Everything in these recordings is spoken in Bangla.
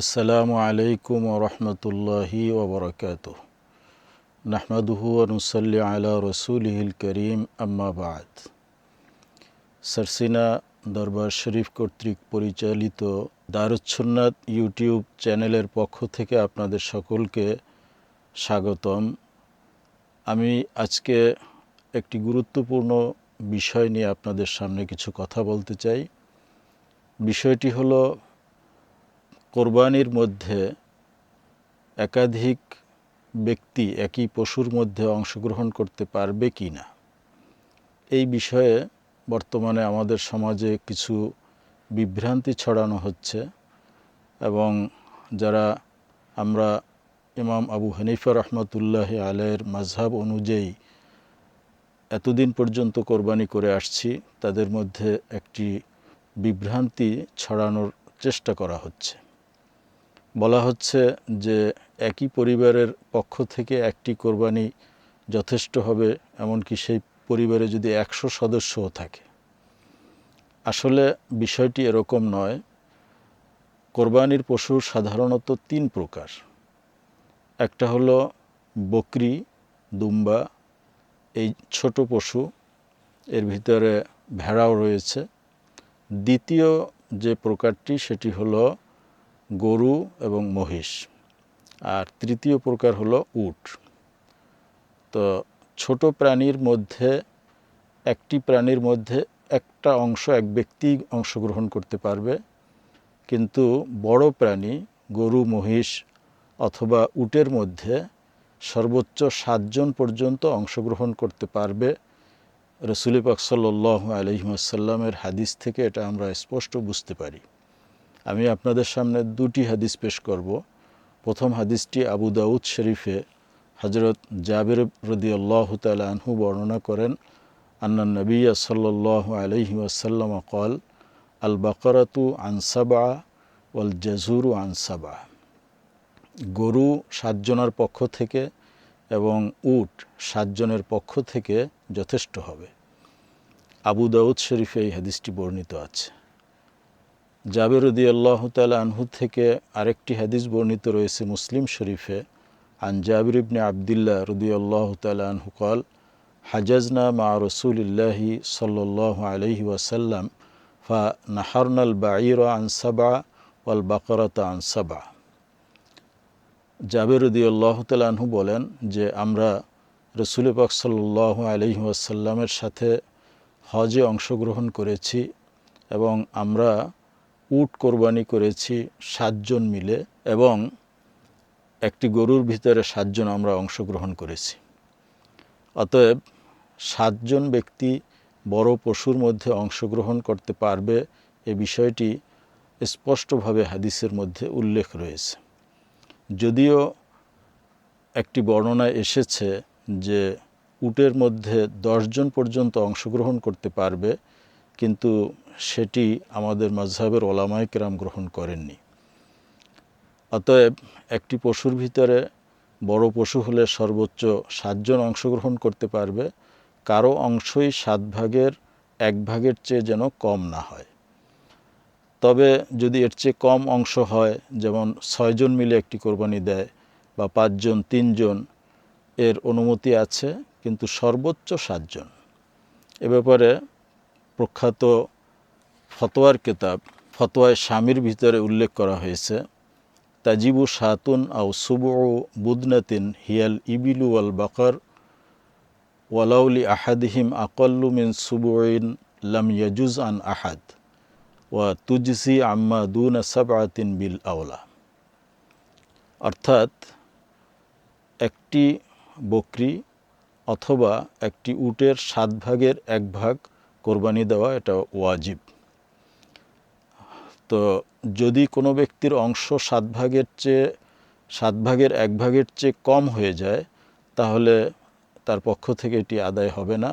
আসসালামু আলাইকুম ওরহমতুল্লাহি ওবরকাত নাহমাদুহু অনুসল্লি আলা রসুলহিল করিম আম্মাবাদ সরসিনা দরবার শরীফ কর্তৃক পরিচালিত দারুচ্ছন্নাথ ইউটিউব চ্যানেলের পক্ষ থেকে আপনাদের সকলকে স্বাগতম। আমি আজকে একটি গুরুত্বপূর্ণ বিষয় নিয়ে আপনাদের সামনে কিছু কথা বলতে চাই। বিষয়টি হলো কোরবানির মধ্যে একাধিক ব্যক্তি একই পশুর মধ্যে অংশগ্রহণ করতে পারবে কি না? এই বিষয়ে বর্তমানে আমাদের সমাজে কিছু বিভ্রান্তি ছড়ানো হচ্ছে এবং যারা আমরা ইমাম আবু হানিফা রহমতুল্লাহ আলের মাঝহাব অনুযায়ী এতদিন পর্যন্ত কোরবানি করে আসছি, তাদের মধ্যে একটি বিভ্রান্তি ছড়ানোর চেষ্টা করা হচ্ছে। বলা হচ্ছে যে একই পরিবারের পক্ষ থেকে একটি কোরবানি যথেষ্ট হবে, এমনকি সেই পরিবারে যদি একশো সদস্যও থাকে। আসলে বিষয়টি এরকম নয়। কোরবানির পশু সাধারণত তিন প্রকার। একটা হলো বকরি, দুম্বা, এই ছোট পশু, এর ভিতরে ভেড়াও রয়েছে। দ্বিতীয় যে প্রকারটি, সেটি হলো গরু এবং মহিষ। আর তৃতীয় প্রকার হলো উট। তো ছোট প্রাণীর মধ্যে, একটি প্রাণীর মধ্যে একটা অংশ এক ব্যক্তি অংশগ্রহণ করতে পারবে। কিন্তু বড় প্রাণী, গরু, মহিষ অথবা উটের মধ্যে সর্বোচ্চ সাতজন পর্যন্ত অংশগ্রহণ করতে পারবে। রসুল পাক সাল্লাহ আলহিমাসাল্লামের হাদিস থেকে এটা আমরা স্পষ্ট বুঝতে পারি। আমি আপনাদের সামনে দুটি হাদিস পেশ করব। প্রথম হাদিসটি আবু দাউদ শরীফে হজরত জাবের রদি আল্লাহ আনহু বর্ণনা করেন, আন্না নবিয়া সাল্লাহ আলহি আসাল্লাম কল আল বাকরাতু আনসাবা ওয়াল জাজুরু আনসাবা গরু সাতজনের পক্ষ থেকে এবং উট সাতজনের পক্ষ থেকে যথেষ্ট হবে। আবু দাউদ শরীফে এই হাদিসটি বর্ণিত আছে। জাবের তালা আনহু থেকে আরেকটি হাদিস বর্ণিত রয়েছে মুসলিম শরীফে। আন জাবির ইবনে আবদুল্লাহ রদি আল্লাহ আনহু কল হাজাজনা মা রসুলিল্লাহি সাল্লাহ আলহি ওয়াসাল্লাম, ফা নাহারনাল বাঈর আনসাবা ওয়াল বাকরাত আনসাবা জাবের তালা আনহু বলেন যে, আমরা রসুল পাক সাল্লাহ আলহি ওয়াসাল্লামের সাথে হজে অংশগ্রহণ করেছি এবং আমরা উট কোরবানি করেছি সাতজন মিলে এবং একটি গরুর ভিতরে সাতজন আমরা অংশগ্রহণ করেছি। অতএব সাতজন ব্যক্তি বড় পশুর মধ্যে অংশগ্রহণ করতে পারবে এ বিষয়টি স্পষ্টভাবে হাদিসের মধ্যে উল্লেখ রয়েছে। যদিও একটি বর্ণনায় এসেছে যে উটের মধ্যে দশজন পর্যন্ত অংশগ্রহণ করতে পারবে কিন্তু সেটি আমাদের মাঝহাবের ওলামায় কেরাম গ্রহণ করেননি। অতএব একটি পশুর ভিতরে বড় পশু হলে সর্বোচ্চ সাতজন অংশগ্রহণ করতে পারবে, কারও অংশই সাত ভাগের এক ভাগের চেয়ে যেন কম না হয়। তবে যদি এর চেয়ে কম অংশ হয়, যেমন ছয়জন মিলে একটি কোরবানি দেয় বা পাঁচজন, তিনজন, এর অনুমতি আছে, কিন্তু সর্বোচ্চ সাতজন। এ ব্যাপারে প্রখ্যাত ফতোয়ার কেতাব, ফতোয়ায় স্বামীর ভিতরে উল্লেখ করা হয়েছে, তাজিবু সাতুন আউ সুবু বুদনাতিন হিয়াল ইবিলু ওয়াল বাকর ওয়ালাউলি আহাদিহিম আকল্লু মিন সুবুইন লাম ইয়াজুজ আন আহাদ, ওয়া তুজসি আম্মা দুন সাবাতিন বিল আওলা। অর্থাৎ একটি বকরি অথবা একটি উটের সাত ভাগের এক ভাগ কোরবানি দেওয়া এটা ওয়াজিব। তো যদি কোনো ব্যক্তির অংশ সাত ভাগের চেয়ে, সাত ভাগের এক ভাগের চেয়ে কম হয়ে যায়, তাহলে তার পক্ষ থেকে এটি আদায় হবে না।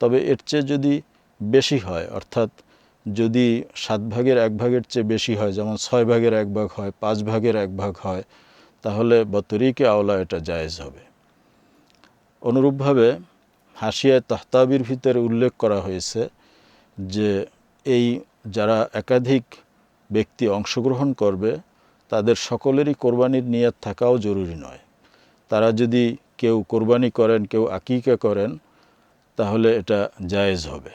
তবে এর চেয়ে যদি বেশি হয়, অর্থাৎ যদি সাত ভাগের এক ভাগের চেয়ে বেশি হয়, যেমন ছয় ভাগের এক ভাগ হয়, পাঁচ ভাগের এক ভাগ হয়, তাহলে বতরিকে আওলা এটা জায়েজ হবে। অনুরূপভাবে হাসিয়ায় তাহতাবির ভিতরে উল্লেখ করা হয়েছে যে এই যারা একাধিক ব্যক্তি অংশগ্রহণ করবে, তাদের সকলেরই কোরবানির নিয়াত থাকাও জরুরি নয়। তারা যদি কেউ কোরবানি করেন, কেউ আকিকা করেন, তাহলে এটা জায়েজ হবে।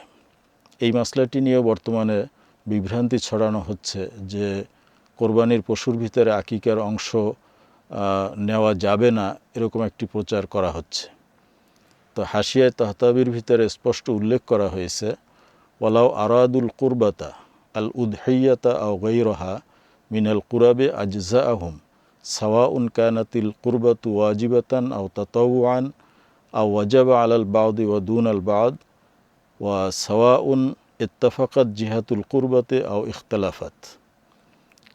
এই মশলাটি নিয়েও বর্তমানে বিভ্রান্তি ছড়ানো হচ্ছে যে কোরবানির পশুর ভিতরে আকিকার অংশ নেওয়া যাবে না, এরকম একটি প্রচার করা হচ্ছে। তো হাসিয়ায় তাহতাবির ভিতরে স্পষ্ট উল্লেখ করা হয়েছে, ওয়ালাউ আরাদুল কুরবাতা আল উদহাইয়াতা আও গৈরহা মিনাল কুরাবে আজজা আহম সাওয়া উন কানাতিল কুরবাতু ওয়াজিবাতান আও তাতাওয়ান আও ওয়াজাবা আলাল বাউদি ওয়া দুন আল বাদ ওয়া সাওয়া উন ইত্তাফাকাত জিহাতুল কুরবাতে আও ইখতলাফাত।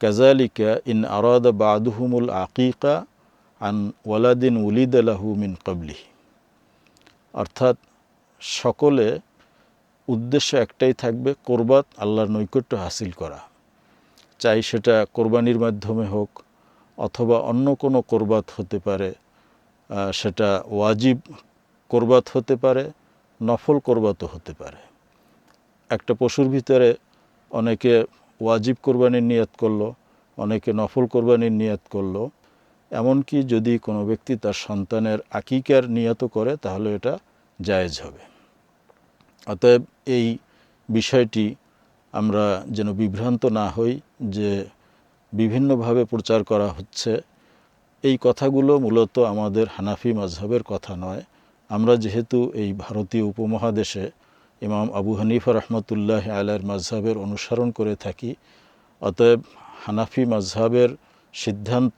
কাজালিকা ইন আরাদা বাদুহুমুল আকিকা আন ওয়ালাদিন উলিদ আলাহু মিন কবলিহি অর্থাৎ সকলে উদ্দেশ্য একটাই থাকবে, কোরবাত আল্লাহর নৈকট্য হাসিল করা। চাই সেটা কোরবানির মাধ্যমে হোক অথবা অন্য কোনো কোরবাত হতে পারে সেটা ওয়াজিব কোরবাত হতে পারে, নফল কোরবাতও হতে পারে। একটা পশুর ভিতরে অনেকে ওয়াজিব কোরবানির নিয়াত করল, অনেকে নফল কোরবানির নিয়াত করল। এমনকি যদি কোনো ব্যক্তি তার সন্তানের আকিকার নিয়ত করে, তাহলে এটা জায়েজ হবে। অতএব এই বিষয়টি আমরা যেন বিভ্রান্ত না হই যে বিভিন্নভাবে প্রচার করা হচ্ছে। এই কথাগুলো মূলত আমাদের হানাফি মাজহাবের কথা নয়। আমরা যেহেতু এই ভারতীয় উপমহাদেশে ইমাম আবু হানিফা রহমতুল্লাহ আলার মাজহাবের অনুসরণ করে থাকি, অতএব হানাফি মাজহাবের সিদ্ধান্ত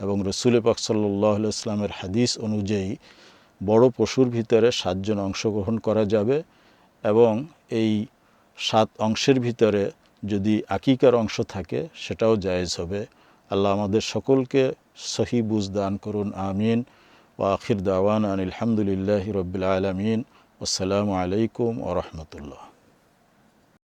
এবং রসুল পাক সাল্লাহ ইসলামের হাদিস অনুযায়ী বড় পশুর ভিতরে সাতজন অংশগ্রহণ করা যাবে এবং এই সাত অংশের ভিতরে যদি আকিকার অংশ থাকে, সেটাও জায়েজ হবে। আল্লাহ আমাদের সকলকে সহি বুঝ দান করুন, আমিন। ও আখির দাওয়ান আনিলহামদুলিল্লাহ রবিল আলমিন। আসসালামু আলাইকুম ও রহমতুল্লাহ।